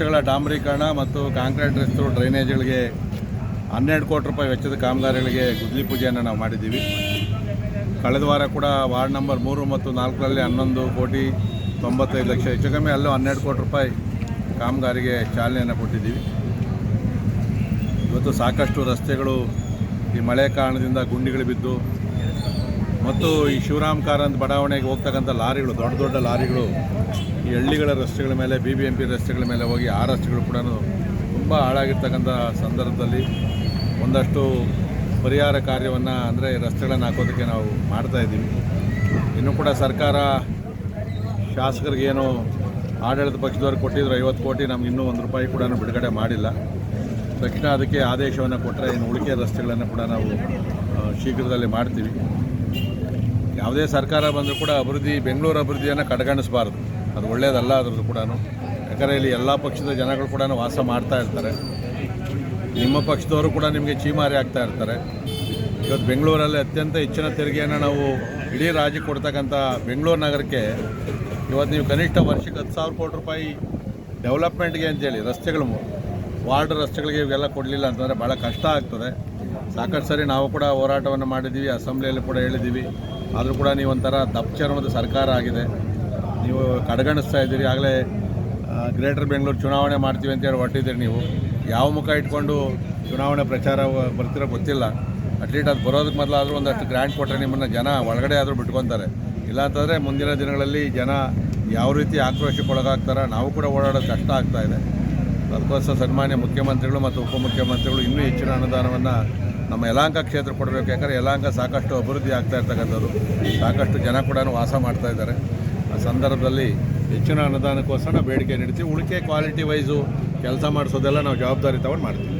ರಸ್ತೆಗಳ ಡಾಂಬರೀಕರಣ ಮತ್ತು ಕಾಂಕ್ರೀಟ್ ರಸ್ತೆ ಡ್ರೈನೇಜ್ಗಳಿಗೆ ಹನ್ನೆರಡು ಕೋಟಿ ರೂಪಾಯಿ ವೆಚ್ಚದ ಕಾಮಗಾರಿಗಳಿಗೆ ಗುದ್ಲಿ ಪೂಜೆಯನ್ನು ನಾವು ಮಾಡಿದ್ದೀವಿ. ಕಳೆದ ವಾರ ಕೂಡ ವಾರ್ಡ್ ನಂಬರ್ ಮೂರು ಮತ್ತು ನಾಲ್ಕರಲ್ಲಿ ಹನ್ನೊಂದು ಕೋಟಿ ತೊಂಬತ್ತೈದು ಲಕ್ಷ, ಹೆಚ್ಚು ಕಮ್ಮಿ ಅಲ್ಲೂ ಹನ್ನೆರಡು ಕೋಟಿ ರೂಪಾಯಿ ಕಾಮಗಾರಿಗೆ ಚಾಲನೆಯನ್ನು ಕೊಟ್ಟಿದ್ದೀವಿ. ಇವತ್ತು ಸಾಕಷ್ಟು ರಸ್ತೆಗಳು ಈ ಮಳೆ ಕಾರಣದಿಂದ ಗುಂಡಿಗಳು ಬಿದ್ದು ಮತ್ತು ಈ ಶಿವರಾಮ್ ಕಾರಂತ್ ಬಡಾವಣೆಗೆ ಹೋಗ್ತಕ್ಕಂಥ ಲಾರಿಗಳು, ದೊಡ್ಡ ದೊಡ್ಡ ಲಾರಿಗಳು ಈ ಹಳ್ಳಿಗಳ ರಸ್ತೆಗಳ ಮೇಲೆ ಬಿ ಬಿ ಎಂ ಪಿ ರಸ್ತೆಗಳ ಮೇಲೆ ಹೋಗಿ ಆ ರಸ್ತೆಗಳು ಕೂಡ ತುಂಬ ಹಾಳಾಗಿರ್ತಕ್ಕಂಥ ಸಂದರ್ಭದಲ್ಲಿ ಒಂದಷ್ಟು ಪರಿಹಾರ ಕಾರ್ಯವನ್ನು ಅಂದರೆ ರಸ್ತೆಗಳನ್ನು ಹಾಕೋದಕ್ಕೆ ನಾವು ಮಾಡ್ತಾ ಇದ್ದೀವಿ. ಇನ್ನೂ ಕೂಡ ಸರ್ಕಾರ ಶಾಸಕರಿಗೇನು ಆಡಳಿತ ಪಕ್ಷದವ್ರು ಕೊಟ್ಟಿದ್ರು ಐವತ್ತು ಕೋಟಿ, ನಮ್ಗೆ ಇನ್ನೂ ಒಂದು ರೂಪಾಯಿ ಕೂಡ ಬಿಡುಗಡೆ ಮಾಡಿಲ್ಲ. ತಕ್ಷಣ ಅದಕ್ಕೆ ಆದೇಶವನ್ನು ಕೊಟ್ಟರೆ ಇನ್ನು ಉಳಿಕೆ ರಸ್ತೆಗಳನ್ನು ಕೂಡ ನಾವು ಶೀಘ್ರದಲ್ಲಿ ಮಾಡ್ತೀವಿ. ಯಾವುದೇ ಸರ್ಕಾರ ಬಂದರೂ ಕೂಡ ಅಭಿವೃದ್ಧಿ, ಬೆಂಗಳೂರು ಅಭಿವೃದ್ಧಿಯನ್ನು ಕಡೆಗಣಿಸಬಾರ್ದು. ಅದು ಒಳ್ಳೆಯದಲ್ಲ ಅದ್ರದ್ದು ಕೂಡ ಯಾಕಂದರೆ ಇಲ್ಲಿ ಎಲ್ಲ ಪಕ್ಷದ ಜನಗಳು ಕೂಡ ವಾಸ ಮಾಡ್ತಾ ಇರ್ತಾರೆ. ನಿಮ್ಮ ಪಕ್ಷದವರು ಕೂಡ ನಿಮಗೆ ಚೀಮಾರಿ ಆಗ್ತಾ ಇರ್ತಾರೆ. ಇವತ್ತು ಬೆಂಗಳೂರಲ್ಲಿ ಅತ್ಯಂತ ಹೆಚ್ಚಿನ ತೆರಿಗೆಯನ್ನು ನಾವು ಇಡೀ ರಾಜ್ಯಕ್ಕೆ ಕೊಡ್ತಕ್ಕಂಥ ಬೆಂಗಳೂರು ನಗರಕ್ಕೆ ಇವತ್ತು ನೀವು ಕನಿಷ್ಠ ವರ್ಷಕ್ಕೆ ಹತ್ತು ಸಾವಿರ ಕೋಟಿ ರೂಪಾಯಿ ಡೆವಲಪ್ಮೆಂಟ್ಗೆ ಅಂತೇಳಿ ರಸ್ತೆಗಳು ವಾರ್ಡ್ ರಸ್ತೆಗಳಿಗೆ ಇವೆಲ್ಲ ಕೊಡಲಿಲ್ಲ ಅಂತಂದರೆ ಭಾಳ ಕಷ್ಟ ಆಗ್ತದೆ. ಸಾಕಷ್ಟು ಸರಿ ನಾವು ಕೂಡ ಹೋರಾಟವನ್ನು ಮಾಡಿದ್ದೀವಿ, ಅಸೆಂಬ್ಲಿಯಲ್ಲಿ ಕೂಡ ಹೇಳಿದ್ದೀವಿ. ಆದರೂ ಕೂಡ ನೀವು ಒಂಥರ ದಪ್ಚರ್ಮದ ಸರ್ಕಾರ ಆಗಿದೆ. ನೀವು ಕಡೆಗಣಿಸ್ತಾ ಇದ್ದೀರಿ, ಆಗಲೇ ಗ್ರೇಟರ್ ಬೆಂಗಳೂರು ಚುನಾವಣೆ ಮಾಡ್ತೀವಿ ಅಂತೇಳಿ ಹೊರಟಿದ್ದೀರಿ ನೀವು. ಯಾವ ಮುಖ ಇಟ್ಕೊಂಡು ಚುನಾವಣೆ ಪ್ರಚಾರ ಬರ್ತಿರೋ ಗೊತ್ತಿಲ್ಲ. ಅಟ್ಲೀಸ್ಟ್ ಅದು ಬರೋದಕ್ಕೆ ಮೊದಲಾದರೂ ಒಂದಷ್ಟು ಗ್ರ್ಯಾಂಡ್ ಕೊಟ್ಟರೆ ನಿಮ್ಮನ್ನು ಜನ ಒಳಗಡೆ ಆದರೂ ಬಿಟ್ಕೊತಾರೆ. ಇಲ್ಲಾಂತಂದರೆ ಮುಂದಿನ ದಿನಗಳಲ್ಲಿ ಜನ ಯಾವ ರೀತಿ ಆಕ್ರೋಶಕ್ಕೆ ಒಳಗಾಗ್ತಾರೋ ನಾವು ಕೂಡ ಓಡಾಡೋದು ಕಷ್ಟ ಆಗ್ತಾ ಇದೆ. ಅದಕ್ಕೋಸ್ಕರ ಸನ್ಮಾನ್ಯ ಮುಖ್ಯಮಂತ್ರಿಗಳು ಮತ್ತು ಉಪಮುಖ್ಯಮಂತ್ರಿಗಳು ಇನ್ನೂ ಹೆಚ್ಚಿನ ಅನುದಾನವನ್ನು ನಮ್ಮ ಯಲಾಂಕ ಕ್ಷೇತ್ರ ಕೊಡಬೇಕು. ಯಾಕಂದರೆ ಯಲಾಂಕ ಸಾಕಷ್ಟು ಅಭಿವೃದ್ಧಿ ಆಗ್ತಾ ಇರ್ತಕ್ಕಂಥದ್ದು. ಸಾಕಷ್ಟು ಜನ ಕೂಡ ವಾಸ ಮಾಡ್ತಾ ಇದ್ದಾರೆ. ಸಂದರ್ಭದಲ್ಲಿ ಹೆಚ್ಚಿನ ಅನುದಾನಕ್ಕೋಸ್ಕರ ನಾವು ಬೇಡಿಕೆ ನೀಡ್ತೀವಿ. ಉಳಿಕೆ ಕ್ವಾಲಿಟಿ ವೈಸು ಕೆಲಸ ಮಾಡಿಸೋದೆಲ್ಲ ನಾವು ಜವಾಬ್ದಾರಿ ತಗೊಂಡು ಮಾಡ್ತೀವಿ.